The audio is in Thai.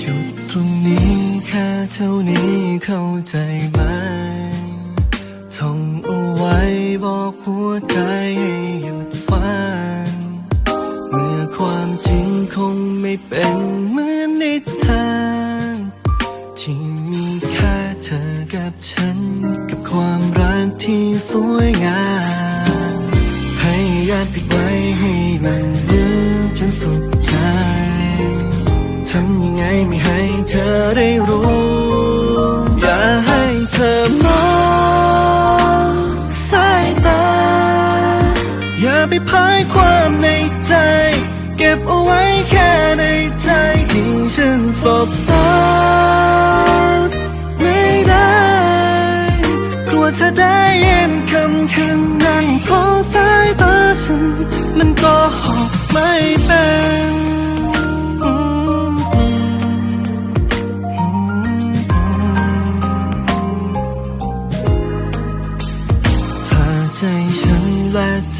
หยุดตรงนี้แค่เท่านี้เข้าใจไหมท่องเอาไว้บอกหัวใจให้หยุดฝันเมื่อความจริงคงไม่เป็นเหมือนนิทานที่มีแค่เธอกับฉัน กับความรักที่สวยงามพยายามปิดไว้ให้มัน ไม่ให้เธอได้รู้ อย่าให้เธอมองสายตา อย่าไปพายความในใจ เก็บเอาไว้แค่ในใจที่ฉันสบตาไม่ได้ กลัวเธอได้เห็นคำคืนนั้นเพราะสายตาฉันมันก็ห ถ้าใจฉันและใจ